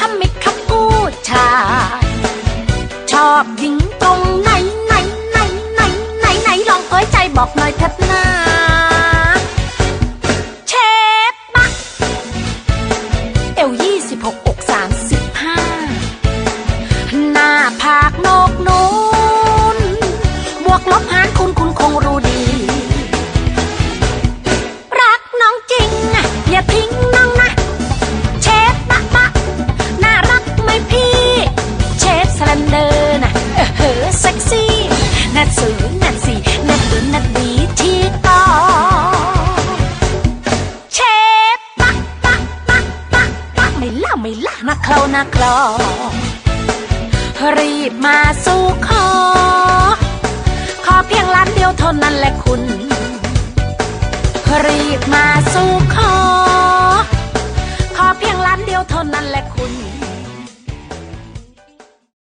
คขมิบขมผู้ชาชอบยิงตรงไหนไหนไหนไหนไหนไหนลองเผยใจบอกหน่อยเถิดนะ ไม่ล่าไม่ล่านะเครานะครารีบมาสู่ขอ ขอเพียงล้านเดียวเท่านั้นแหละคุณ รีบมาสู่ขอ ขอเพียงล้านเดียวเท่านั้นแหละคุณ